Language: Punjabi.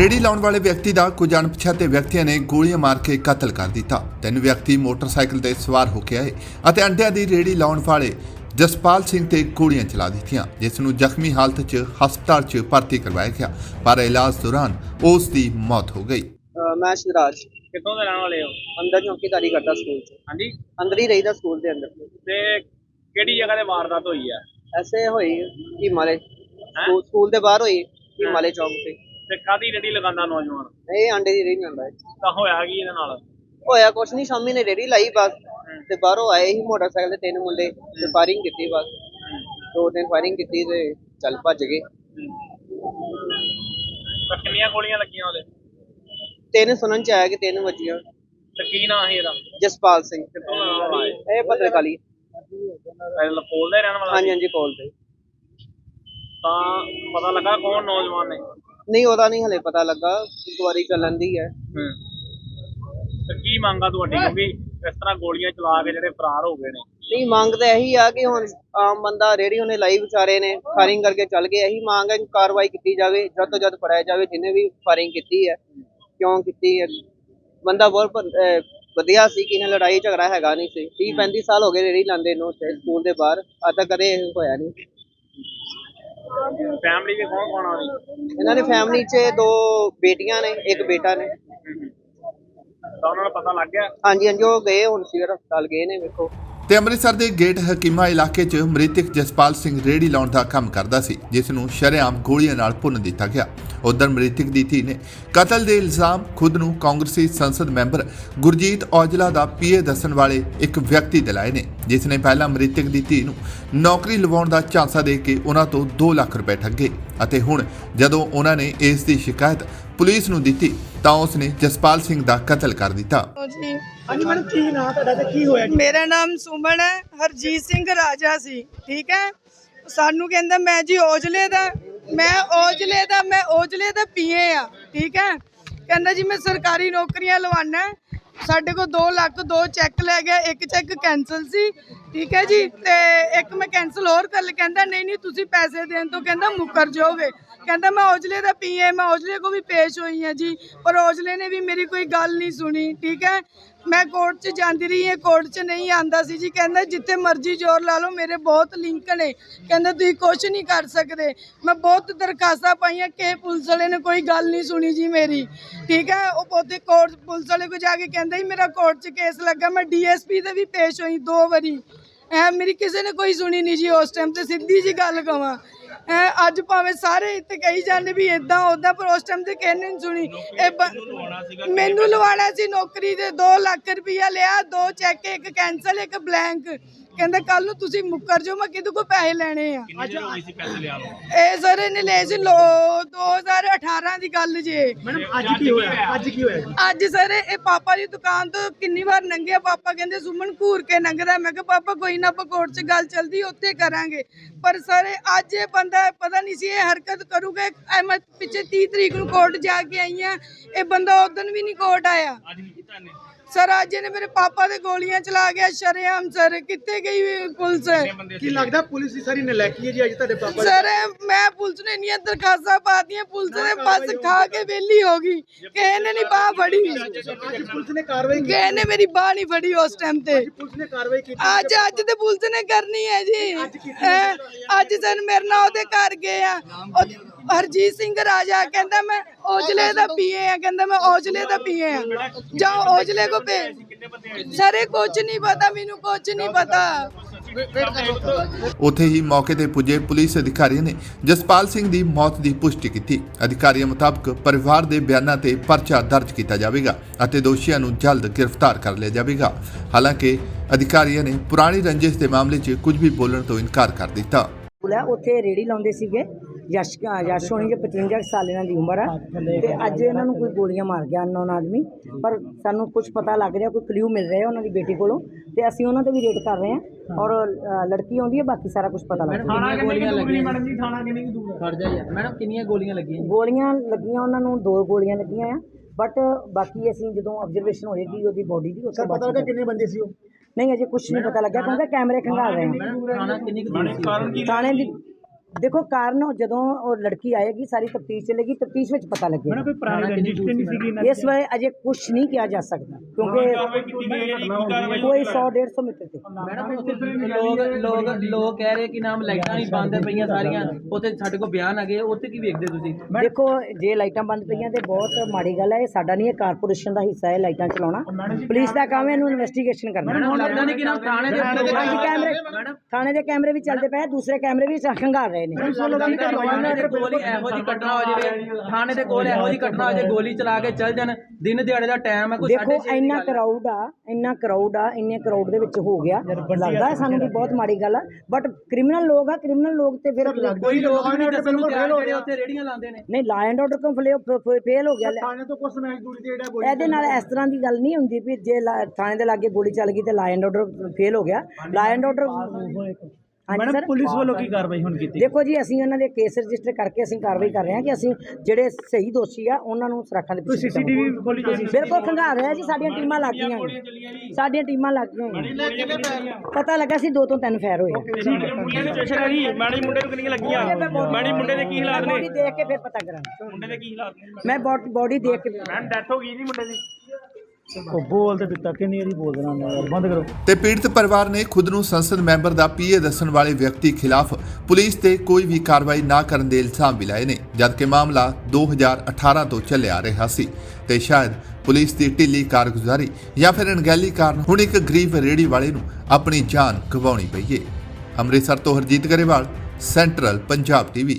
ਰੇੜੀ ਲਾਉਣ ਵਾਲੇ ਵਿਅਕਤੀ ਦਾ ਕੁਝ ਅਣਪਛਾਤੇ ਵਿਅਕਤੀਆਂ ਨੇ ਗੋਲੀਆਂ ਮਾਰ ਕੇ ਕਤਲ ਕਰ ਦਿੱਤਾ। ਤਿੰਨ ਵਿਅਕਤੀ ਮੋਟਰਸਾਈਕਲ ਤੇ ਸਵਾਰ ਹੋ ਕੇ ਆਏ ਅਤੇ ਅੰਡਿਆਂ ਦੀ ਰੇੜੀ ਲਾਉਣ ਵਾਲੇ ਜਸਪਾਲ ਸਿੰਘ ਤੇ ਗੋਲੀਆਂ ਚਲਾ ਦਿੱਤੀਆਂ ਜਿਸ ਨੂੰ ਜ਼ਖਮੀ ਹਾਲਤ 'ਚ ਹਸਪਤਾਲ 'ਚ ਭਰਤੀ ਕਰਵਾਇਆ ਗਿਆ ਪਰ ਇਲਾਜ ਦੌਰਾਨ ਉਸ ਦੀ ਮੌਤ ਹੋ ਗਈ। ਅਹ ਮੈਂ ਸ਼ਿਵਰਾਜ ਕਿੱਥੋਂ ਦੇ ਰਹਿਣ ਵਾਲੇ ਹੋ? ਅੰਦਰ ਚੌਕੀਦਾਰੀ ਕਰਦਾ ਸਕੂਲ 'ਚ। ਹਾਂਜੀ? ਅੰਦਰ ਹੀ ਰਹੀਦਾ ਸਕੂਲ ਦੇ ਅੰਦਰ। ਤੇ ਕਿਹੜੀ ਜਗ੍ਹਾ ਤੇ ਵਾਰਦਾਤ ਹੋਈ ਹੈ ਐਸੇ ਹੋਈ ਹਿਮਾਲੇ। ਸਕੂਲ ਸਕੂਲ ਦੇ ਬਾਹਰ ਹੋਈ ਹਿਮਾਲੇ ਚੌਕ ਤੇ। ਤੇ ਕਾਦੀ ਰੇੜੀ ਲਗਾਉਂਦਾ ਨੌਜਵਾਨ? ਇਹ ਆਂਡੇ ਦੀ ਰੇਹੜੀ ਜਾਂਦਾ ਹੈ ਤਾਂ ਹੋਇਆ ਕੀ ਇਹਦੇ ਨਾਲ? ਹੋਇਆ ਕੁਛ ਨਹੀਂ ਸ਼ਾਮੀ ਨੇ ਰੇਹੜੀ ਲਾਈ ਬਸ। ਤੇ ਬਾਹਰੋਂ ਆਏ ਹੀ ਮੋਟਰਸਾਈਕਲ ਤੇ ਤਿੰਨ ਮੁੰਡੇ ਤੇ ਫਾਇਰਿੰਗ ਕੀਤੀ ਬਸ। ਦੋ ਤਿੰਨ ਫਾਇਰਿੰਗ ਕੀਤੀ ਤੇ ਚੱਲ ਭੱਜ ਗਏ। ਤਾਂ ਕਿੰਨੀਆਂ ਗੋਲੀਆਂ ਲੱਗੀਆਂ ਉਹਦੇ? ਤਿੰਨ ਸੁਣਨ ਚ ਆਇਆ ਕਿ ਤਿੰਨ ਵੱਜੀਆਂ। ਤੇ ਕੀ ਨਾਂ ਸੀ ਇਹਦਾ? ਜਸਪਾਲ ਸਿੰਘ। ਕਿੱਥੋਂ ਦਾ ਹੈ ਇਹ ਪੱਤਰਕਾਲੀ ਇਹ ਲਪੋਲ ਦਾ ਰਹਿਣ ਵਾਲਾ ਹਾਂਜੀ? ਹਾਂਜੀ ਕੋਲ ਤੇ ਤਾਂ ਪਤਾ ਲੱਗਾ ਕੌਣ ਨੌਜਵਾਨ ਨੇ? ਨਹੀਂ ਉਹਦਾ ਨਹੀਂ ਹਲੇ ਪਤਾ ਲੱਗਾ। ਇਨਕੁਆਰੀ ਚੱਲਣ ਦੀ ਹੈ। ਤੇ ਕੀ ਮੰਗਾ ਤੁਹਾਡੀ? ਕਿਉਂਕਿ ਇਸ ਤਰ੍ਹਾਂ ਗੋਲੀਆਂ ਚਲਾ ਕੇ ਜਿਹੜੇ ਫਰਾਰ ਹੋ ਗਏ ਨੇ। ਨਹੀਂ ਮੰਗ ਤਾਂ ਇਹੀ ਆ ਕਿ ਹੁਣ ਆਮ ਬੰਦਾ ਰੇੜੀ ਉਹਨੇ ਲਾਈ ਵਿਚਾਰੇ ਨੇ ਫਾਇਰਿੰਗ ਕਰਕੇ ਚੱਲ ਗਏ। ਇਹੀ ਮੰਗ ਹੈ ਕਿ ਕਾਰਵਾਈ ਕੀਤੀ ਜਾਵੇ ਜਦ ਤੋਂ ਜਦ ਫੜਾਇਆ ਜਾਵੇ ਜਿਹਨੇ ਵੀ ਫਾਇਰਿੰਗ ਕੀਤੀ ਹੈ ਕਿਉਂ ਕੀਤੀ ਹੈ। ਬੰਦਾ ਬਹੁਤ ਵਧੀਆ ਸੀ ਕਿ ਇਹਨਾਂ ਲੜਾਈ ਝਗੜਾ ਹੈਗਾ ਨਹੀਂ ਸੀ। 30 35 ਸਾਲ ਹੋ ਗਏ ਰੇੜੀ ਲਾਉਂਦੇ ਨੂੰ ਸਕੂਲ ਦੇ ਬਾਹਰ। ਅੱਜ ਤੱਕ ਕਦੇ ਹੋਇਆ ਨਹੀਂ। ਫੈਮਿਲੀ ਦੇ ਕੌਣ ਕੌਣ ਆ ਰਹੀ ਇਹਨਾਂ ਦੀ ਫੈਮਿਲੀ 'ਚ ਦੋ ਬੇਟੀਆਂ ਨੇ ਇੱਕ ਬੇਟਾ ਨੇ। ਤਾਂ ਉਹਨਾਂ ਨੂੰ ਪਤਾ ਲੱਗ ਗਿਆ? ਹਾਂਜੀ ਹਾਂਜੀ ਉਹ ਗਏ ਹੁਣ ਸਿਵਲ ਹਸਪਤਾਲ ਗਏ ਨੇ ਵੇਖੋ। ਤੇ ਅੰਮ੍ਰਿਤਸਰ ਦੇ ਗੇਟ ਹਕੀਮਾ ਇਲਾਕੇ 'ਚ ਮ੍ਰਿਤਕ ਜਸਪਾਲ ਸਿੰਘ ਰੇੜੀ ਲਾਉਣ ਦਾ ਕੰਮ ਕਰਦਾ ਸੀ, ਜਿਸ ਨੂੰ ਸ਼ਰੇਆਮ ਗੋਲੀਆਂ ਨਾਲ ਭੁੰਨ ਦਿੱਤਾ ਗਿਆ। ਉਧਰ ਮ੍ਰਿਤਕ ਦੀ ਧੀ ਨੇ ਕਤਲ ਦੇ ਇਲਜ਼ਾਮ ਖੁਦ ਨੂੰ ਕਾਂਗਰਸੀ ਸੰਸਦ ਮੈਂਬਰ ਗੁਰਜੀਤ ਔਜਲਾ ਦਾ ਪੀਏ ਦੱਸਣ ਵਾਲੇ ਇੱਕ ਵਿਅਕਤੀ ਦਿਲਾਏ ਨੇ, ਜਿਸ ਨੇ ਪਹਿਲਾਂ ਮ੍ਰਿਤਕ ਦੀ ਧੀ ਨੂੰ ਨੌਕਰੀ ਲਵਾਉਣ ਦਾ ਝਾਂਸਾ ਦੇ ਕੇ ਉਹਨਾਂ ਤੋਂ 2 ਲੱਖ ਰੁਪਏ ਠੱਗੇ ਅਤੇ ਹੁਣ ਜਦੋਂ ਉਹਨਾਂ ਨੇ ਇਸ ਦੀ ਸ਼ਿਕਾਇਤ ਪੁਲਿਸ ਨੂੰ ਦਿੱਤੀ ਤਾਂ ਉਸ ਨੇ ਜਸਪਾਲ ਸਿੰਘ ਦਾ ਕਤਲ ਕਰ ਦਿੱਤਾ। ਹਾਂਜੀ ਮੈਡਮ, ਕੀ ਨਾਂ ਤੁਹਾਡਾ ਤੇ ਕੀ ਹੋਇਆ ਮੇਰਾ ਨਾਮ ਸੁਮਨ ਹੈ, ਹਰਜੀਤ ਸਿੰਘ ਰਾਜਾ ਸੀ, ਠੀਕ ਹੈ? ਸਾਨੂੰ ਕਹਿੰਦਾ, ਮੈਂ ਜੀ ਔਜਲੇ ਦਾ, ਮੈਂ ਔਜਲੇ ਦਾ, ਮੈਂ ਔਜਲੇ ਦਾ ਪੀਏ ਆ, ਠੀਕ ਹੈ? ਕਹਿੰਦਾ ਜੀ, ਮੈਂ ਸਰਕਾਰੀ ਨੌਕਰੀਆਂ ਲਵਾਣਾ ਸਾਡੇ ਕੋਲ 2 ਲੱਖ ਦੋ ਚੈੱਕ ਲੈ ਗਿਆ, ਇੱਕ ਚੈੱਕ ਕੈਨਸਲ ਸੀ, ਠੀਕ ਹੈ ਜੀ? ਤੇ ਇੱਕ ਮੈਂ ਕੈਨਸਲ ਹੋਰ ਕਰ ਲਿਆ। ਕਹਿੰਦਾ, ਨਹੀਂ ਨਹੀਂ, ਤੁਸੀਂ ਪੈਸੇ ਦੇਣ ਤੋਂ ਕਹਿੰਦਾ ਮੁੱਕਰ ਜਾਓਗੇ। ਕਹਿੰਦਾ, ਮੈਂ ਔਜਲੇ ਦਾ ਪੀਏ, ਮੈਂ ਔਜਲੇ ਕੋ ਵੀ ਪੇਸ਼ ਹੋਈ ਹਾਂ ਜੀ, ਪਰ ਔਜਲੇ ਨੇ ਵੀ ਮੇਰੀ ਕੋਈ ਗੱਲ ਨਹੀਂ ਸੁਣੀ, ਠੀਕ ਹੈ? ਮੈਂ ਕੋਰਟ 'ਚ ਜਾਂਦੀ ਰਹੀ ਹਾਂ ਕੋਰਟ 'ਚ ਨਹੀਂ ਆਂਦਾ ਸੀ ਜੀ। ਕਹਿੰਦਾ ਜਿੱਥੇ ਮਰਜ਼ੀ ਜ਼ੋਰ ਲਾ ਲਓ, ਮੇਰੇ ਬਹੁਤ ਲਿੰਕ ਨੇ। ਕਹਿੰਦਾ ਤੁਸੀਂ ਕੁਝ ਨਹੀਂ ਕਰ ਸਕਦੇ। ਮੈਂ ਬਹੁਤ ਦਰਖਾਸਤਾਂ ਪਾਈਆਂ, ਕਿ ਪੁਲਿਸ ਵਾਲੇ ਨੇ ਕੋਈ ਗੱਲ ਨਹੀਂ ਸੁਣੀ ਜੀ ਮੇਰੀ। ਠੀਕ ਹੈ? ਉਹ ਬਹੁਤੇ ਕੋਰਟ ਪੁਲਿਸ ਵਾਲੇ ਕੋ ਜਾ ਕੇ ਕਹਿੰਦਾ ਜੀ ਮੇਰਾ ਕੋਰਟ 'ਚ ਕੇਸ ਲੱਗਾ। ਮੈਂ ਡੀਐਸਪੀ ਦੇ ਵੀ ਪੇਸ਼ ਹੋਈ ਦੋ ਵਾਰੀ। ਐ ਮੇਰੀ ਕਿਸੇ ਨੇ ਕੋਈ ਸੁਣੀ ਨਹੀਂ ਜੀ, ਉਸ ਟਾਈਮ ਤੇ ਸਿੱਧੀ ਜੀ ਗੱਲ ਕਵਾਂ। ਅੱਜ ਭਾਵੇਂ ਸਾਰੇ ਇੱਥੇ ਕਹੀ ਜਾਂਦੇ ਵੀ ਇਦਾਂ ਉਦਾਂ ਪਰ ਉਸ ਟਾਈਮ ਤੇ ਨੇ ਨਹੀਂ ਸੁਣੀ। ਇਹ ਮੈਨੂੰ ਲਵਾਣਾ ਸੀ ਨੌਕਰੀ ਦੇ 2 ਲੱਖ ਰੁਪਇਆ ਲਿਆ ਦੋ ਚੈੱਕ ਇੱਕ ਕੈਨਸਲ ਇੱਕ ਬਲੈਂਕ ਕਹਿੰਦਾ ਕੱਲ ਨੂੰ ਤੁਸੀਂ ਮੁੱਕਰ ਜਾਓ ਮੈਂ ਕਿਹਦੇ ਕੋ ਪੈਸੇ ਲੈਣੇ ਆ? ਇਹ ਸਰ ਇਹਨੇ ਲਏ ਸੀ ਲੋ 2018 ਦੀ ਗੱਲ ਜੇ। ਮੈਡਮ ਅੱਜ ਕੀ ਹੋਇਆ? ਅੱਜ ਕੀ ਹੋਇਆ? ਜੀ? ਅੱਜ ਸਰ ਇਹ ਪਾਪਾ ਦੀ ਦੁਕਾਨ ਤੋਂ ਕਿੰਨੀ ਵਾਰ ਲੰਘਿਆ ਪਾਪਾ ਕਹਿੰਦੇ ਸੁਮਨ ਘੂਰ ਕੇ ਲੰਘਦਾ ਮੈਂ ਕਿਹਾ ਪਾਪਾ ਕੋਈ ਨਾ ਕੋਰਟ 'ਚ ਗੱਲ ਚੱਲਦੀ ਉੱਥੇ ਕਰਾਂਗੇ। ਪਰ ਸਰ ਅੱਜ ਇਹ ਬੰਦਾ ਪਤਾ ਨਹੀਂ ਸੀ ਇਹ ਹਰਕਤ ਕਰੂਗਾ। ਇਹ ਮੈਂ ਪਿੱਛੇ 30 ਤਰੀਕ ਨੂੰ ਕੋਰਟ ਜਾ ਕੇ ਆਈ ਆ ਇਹ ਬੰਦਾ ਉਦੋਂ ਵੀ ਨਹੀਂ ਕੋਰਟ ਆਇਆ। ਸਰ ਅੱਜ ਇਹਨੇ ਮੇਰੇ ਪਾਪਾ ਦੇ ਗੋਲੀਆਂ ਚਲਾ ਗਿਆ ਸ਼ਰੇਆਮ ਸਰ ਕਿੱਥੇ ਗਈ ਪੁਲਿਸ? ਕੀ ਲੱਗਦਾ ਪੁਲਿਸ ਦੀ ਸਾਰੀ ਨਲਾਇਕੀ ਹੈ ਜੀ ਅੱਜ ਤੁਹਾਡੇ ਪਾਪਾ? ਸਰ ਮੈਂ ਪੁਲਿਸ ਨੇ ਇੰਨੀਆਂ ਦਰਖਾਸਤਾਂ ਪਾਤੀਆਂ ਪੁਲਿਸ ਨੇ ਬਸ ਖਾ ਕੇ ਵਿਹਲੀ ਹੋ ਗਈ। ਕਿ ਇਹਨੇ ਨਹੀਂ ਬਾਹ ਫੜੀ। ਅੱਜ ਪੁਲਿਸ ਨੇ ਕਾਰਵਾਈ ਕਿ ਕੀਤੀ ਇਹਨੇ ਮੇਰੀ ਬਾਹ ਨਹੀਂ ਫੜੀ ਉਸ ਟਾਈਮ ਤੇ। ਪੁਲਿਸ ਨੇ ਕਾਰਵਾਈ ਕੀਤੀ। ਅੱਜ ਅੱਜ ਤੇ ਪੁਲਿਸ ਨੇ ਕਰਨੀ ਹੈ ਜੀ? ਅੱਜ ਸਰ ਮੇਰੇ ਨਾਲ ਉਹਦੇ ਘਰ ਗਏ ਆ। ਹਰਜੀਤ ਸਿੰਘ ਰਾਜਾ ਕਹਿੰਦਾ ਮੈਂ ਔਜਲੇ ਦਾ ਪੀਏ ਆ ਕਹਿੰਦਾ ਮੈਂ ਔਜਲੇ ਦਾ ਪੀਏ ਆ। ਜਾਓ ਔਜਲੇ ਕੋ ਪੇ ਸਾਰੇ ਕੁਝ ਨਹੀਂ ਪਤਾ ਮੈਨੂੰ ਕੁਝ ਨਹੀਂ ਪਤਾ। ਉੱਥੇ ਹੀ ਮੌਕੇ ਤੇ ਪੁੱਜੇ ਪੁਲਿਸ ਅਧਿਕਾਰੀਆਂ ਨੇ ਜਸਪਾਲ ਸਿੰਘ ਦੀ ਮੌਤ ਦੀ ਪੁਸ਼ਟੀ ਕੀਤੀ। ਅਧਿਕਾਰੀਆਂ ਮੁਤਾਬਕ ਪਰਿਵਾਰ ਦੇ ਬਿਆਨਾਂ ਤੇ ਪਰਚਾ ਦਰਜ ਕੀਤਾ ਜਾਵੇਗਾ ਅਤੇ ਦੋਸ਼ੀਆਂ ਨੂੰ ਜਲਦ ਗ੍ਰਿਫਤਾਰ ਕਰ ਲਿਆ ਜਾਵੇਗਾ। ਹਾਲਾਂਕਿ ਅਧਿਕਾਰੀਆਂ ਨੇ ਪੁਰਾਣੀ ਰੰਜਿਸ਼ ਦੇ ਮਾਮਲੇ 'ਚ ਕੁਝ ਵੀ ਬੋਲਣ ਤੋਂ ਇਨਕਾਰ ਕਰ ਦਿੱਤਾ। ਉੱਥੇ ਰੇੜੀ ਲਾਉਂਦੇ ਸੀਗੇ। ਯਸ਼ ਯਸ਼ ਹੋਣੀ ਜੇ 55 ਕੁ ਸਾਲ ਇਹਨਾਂ ਦੀ ਉਮਰ ਹੈ ਤੇ ਅੱਜ ਇਹਨਾਂ ਨੂੰ ਕੋਈ ਗੋਲੀਆਂ ਮਾਰ ਗਿਆ ਅਨਨੋਨ ਆਦਮੀ। ਪਰ ਸਾਨੂੰ ਕੁਝ ਪਤਾ ਲੱਗ ਰਿਹਾ ਕੋਈ ਕਲਿਊ ਮਿਲ ਰਿਹਾ ਉਹਨਾਂ ਦੀ ਬੇਟੀ ਕੋਲੋਂ। ਤੇ ਅਸੀਂ ਉਹਨਾਂ ਤੇ ਵੀ ਰੇਡ ਕਰ ਰਹੇ ਹਾਂ ਔਰ ਲੜਕੀ ਆਉਂਦੀ ਹੈ ਬਾਕੀ ਸਾਰਾ ਕੁਝ ਪਤਾ ਲੱਗ ਰਿਹਾ ਥਾਣਾ ਕਿੰਨੀ ਲੱਗੀਆਂ ਮੈਡਮ ਜੀ? ਥਾਣਾ ਕਿੰਨੀ ਕੁ ਦੂਰ ਖੜ ਜਾ ਯਾਰ ਮੈਡਮ ਕਿੰਨੀਆਂ ਗੋਲੀਆਂ ਲੱਗੀਆਂ? ਗੋਲੀਆਂ ਲੱਗੀਆਂ ਉਹਨਾਂ ਨੂੰ ਦੋ ਗੋਲੀਆਂ ਲੱਗੀਆਂ ਆ। ਬਟ ਬਾਕੀ ਅਸੀਂ ਜਦੋਂ ਆਬਜ਼ਰਵੇਸ਼ਨ ਹੋਏਗੀ ਉਹਦੀ ਬੋਡੀ ਦੀ ਉਸ ਤੋਂ ਪਤਾ ਲੱਗਾ ਕਿੰਨੇ ਬੰਦੇ ਸੀ ਉਹ? ਨਹੀਂ ਅਜੇ ਕੁਝ ਨਹੀਂ ਪਤਾ ਲੱਗਾ ਕਿਉਂਕਿ ਕੈਮਰੇ ਖੰਗਾਲ ਰਹੇ ਹਾਂ। ਥਾਣਾ ਕਿੰਨੀ ਕੁ ਦੂਰ ਸੀ? ਥਾਣੇ ਦੀ ਦੇਖੋ ਕਾਰਨ ਉਹ ਜਦੋਂ ਉਹ ਲੜਕੀ ਆਏਗੀ ਸਾਰੀ ਤਫਤੀਸ਼ ਚੱਲੇਗੀ ਤਫਤੀਸ਼ ਵਿੱਚ ਪਤਾ ਲੱਗੇਗਾ। ਕੋਈ ਪੁਰਾਣੀ ਰੰਜਿਸ਼ ਤੇ ਨਹੀਂ ਸੀਗੀ ਇਸ ਵੇਲੇ ਅਜੇ ਕੁਝ ਨਹੀਂ ਕਿਹਾ ਜਾ ਸਕਦਾ ਕਿਉਂਕਿ ਕੋਈ 100 150 ਮੀਟਰ ਤੇ। ਲੋਕ ਲੋਕ ਲੋਕ ਕਹਿ ਰਹੇ ਕਿ ਨਾਮ ਲਾਈਟਾਂ ਨਹੀਂ ਬੰਦ ਪਈਆਂ ਸਾਰੀਆਂ। ਉੱਥੇ ਸਾਡੇ ਕੋਲ ਬਿਆਨ ਆ ਗਏ ਉੱਥੇ ਕੀ ਵੇਖਦੇ ਤੁਸੀਂ? ਦੇਖੋ ਜੇ ਲਾਈਟਾਂ ਬੰਦ ਪਈਆਂ ਤੇ ਬਹੁਤ ਮਾੜੀ ਗੱਲ ਹੈ ਇਹ ਸਾਡਾ ਨਹੀਂ ਇਹ ਕਾਰਪੋਰੇਸ਼ਨ ਦਾ ਹਿੱਸਾ ਹੈ ਲਾਈਟਾਂ ਚਲਾਉਣਾ। ਪੁਲਿਸ ਦਾ ਕੰਮ ਹੈ ਇਹਨੂੰ ਇਨਵੈਸਟੀਗੇਸ਼ਨ ਕਰਨਾ। ਮੈਡਮ ਥਾਣੇ ਦੇ ਕੈਮਰੇ ਥਾਣੇ ਦੇ ਕੈਮਰੇ ਵੀ ਚੱਲਦੇ ਪਏ ਦੂਸਰੇ ਕੈਮਰੇ ਵੀ ਖੰਗਾਰ ਰਹੇ। ਨੇ। ਥਾਣੇ ਦੇ ਕੋਲ ਹੀ ਇਹੋ ਜੀ ਘਟਨਾ ਹੋ ਜਾਵੇ ਥਾਣੇ ਦੇ ਕੋਲ ਇਹੋ ਜੀ ਘਟਨਾ ਹੋ ਜਾਵੇ ਗੋਲੀ ਚਲਾ ਕੇ ਚੱਲ ਜਾਣ ਦਿਨ ਦਿਹਾੜੇ ਦਾ ਟਾਈਮ ਹੈ ਕੋਈ ਦੇਖੋ ਇੰਨਾ ਕਰਾਊਡ ਆ। ਇੰਨਾ ਕਰਾਊਡ ਆ ਇੰਨੇ ਕਰਾਊਡ ਦੇ ਵਿੱਚ ਹੋ ਗਿਆ। ਲੱਗਦਾ ਹੈ ਸਾਨੂੰ ਵੀ ਬਹੁਤ ਮਾੜੀ ਗੱਲ ਆ ਬਟ ਕ੍ਰਿਮੀਨਲ ਲੋਕ ਆ ਕ੍ਰਿਮੀਨਲ ਲੋਕ ਤੇ ਫਿਰ ਕੋਈ ਲੋਕ ਨਹੀਂ ਉੱਥੇ ਰੇੜੀਆਂ ਲਾਉਂਦੇ ਨੇ। ਨਹੀਂ ਲਾ ਐਂਡ ਆਰਡਰ ਕੰਪਲੇ ਫੇਲ ਹੋ ਗਿਆ। ਥਾਣੇ ਤੋਂ ਕੁਝ ਸਮੈਚ ਦੂਰੀ ਤੇ ਜਿਹੜਾ ਗੋਲੀ ਇਹਦੇ ਨਾਲ ਇਸ ਤਰ੍ਹਾਂ ਦੀ ਗੱਲ ਨਹੀਂ ਹੁੰਦੀ ਵੀ ਜੇ ਥਾਣੇ ਦੇ ਲਾਗੇ ਗੋਲੀ ਚੱਲ ਗਈ ਤੇ ਲਾ ਐਂਡ ਆਰਡਰ ਫੇਲ ਹੋ ਗਿਆ। ਲਾ ਐਂਡ ਆਰਡਰ ਹਾਂਜੀ ਸਰ। ਪੁਲਿਸ ਵੱਲੋਂ ਕੀ ਕਾਰਵਾਈ ਹੁਣ ਕੀਤੀ ਦੇਖੋ ਜੀ ਅਸੀਂ ਉਹਨਾਂ ਦੇ ਕੇਸ ਰਜਿਸਟਰ ਕਰਕੇ ਅਸੀਂ ਕਾਰਵਾਈ ਕਰ ਰਹੇ ਹਾਂ ਕਿ ਅਸੀਂ ਜਿਹੜੇ ਸਹੀ ਦੋਸ਼ੀ ਆ ਉਹਨਾਂ ਨੂੰ ਸੁਰੱਖਿਆ ਦੇ ਪਿੱਛੇ ਸੀਸੀਟੀਵੀ ਖੋਲੀ ਤੁਸੀਂ ਬਿਲਕੁਲ ਖੰਗਾਰ ਰਿਹਾ ਜੀ ਸਾਡੀਆਂ ਟੀਮਾਂ ਲੱਗ ਗਈਆਂ। ਹੋਈਆਂ। ਸਾਡੀਆਂ ਟੀਮਾਂ ਲੱਗ ਗਈਆਂ। ਹੋਈਆਂ। ਪਤਾ ਲੱਗਾ ਸੀ ਦੋ ਤੋਂ ਤਿੰਨ ਫੈਰ ਹੋਏ ਮਾੜੀ ਮੁੰਡੇ ਨੂੰ ਕਿੰਨੀਆਂ ਲੱਗੀਆਂ? ਮਾੜੀ ਮੁੰਡੇ ਦੇ ਕੀ ਹਾਲਾਤ ਬੋਡੀ ਦੇਖ ਕੇ ਫਿਰ ਪਤਾ ਕਰਾਂਗੇ। ਮੁੰਡੇ ਦੇ ਕੀ ਹਾਲਾਤ ਨੇ? ਮੈਂ ਬੋਡੀ ਦੇਖ ਕੇ ਮੈਮ ਡੈਥ ਹੋ ਗਈ ਜੀ ਮੁੰਡੇ ਦੀ। ਉਹ ਬੋਲ ਤੇ ਦਿੱਤਾ ਕਿੰਨੀ ਵਾਰੀ ਬੋਲ ਦੇਣਾ ਮੈਂ ਯਾਰ ਬੰਦ ਕਰੋ। ਤੇ ਪੀੜਤ ਪਰਿਵਾਰ ਨੇ ਖੁਦ ਨੂੰ ਸੰਸਦ ਮੈਂਬਰ ਦਾ ਪੀਏ ਦੱਸਣ ਵਾਲੇ ਵਿਅਕਤੀ ਖਿਲਾਫ ਪੁਲਿਸ ਤੇ ਕੋਈ ਵੀ ਕਾਰਵਾਈ ਨਾ ਕਰਨ ਦੇ ਇਲਜ਼ਾਮ ਵੀ ਲਾਏ ਨੇ, ਜਦਕਿ ਮਾਮਲਾ 2018 ਤੋਂ ਚੱਲਿਆ ਰਿਹਾ ਸੀ। ਤੇ ਸ਼ਾਇਦ ਪੁਲਿਸ ਦੀ ਢਿੱਲੀ ਕਾਰਗੁਜ਼ਾਰੀ ਜਾਂ ਫਿਰ ਅਣਗਹਿਲੀ ਕਾਰਨ ਹੁਣ ਇੱਕ ਗਰੀਬ ਰੇੜੀ ਵਾਲੇ ਨੂੰ ਆਪਣੀ ਜਾਨ ਗਵਾਉਣੀ ਪਈ ਏ। ਅੰਮ੍ਰਿਤਸਰ ਤੋਂ ਹਰਜੀਤ ਗਰੇਵਾਲ, ਸੈਂਟਰਲ ਪੰਜਾਬ ਟੀਵੀ।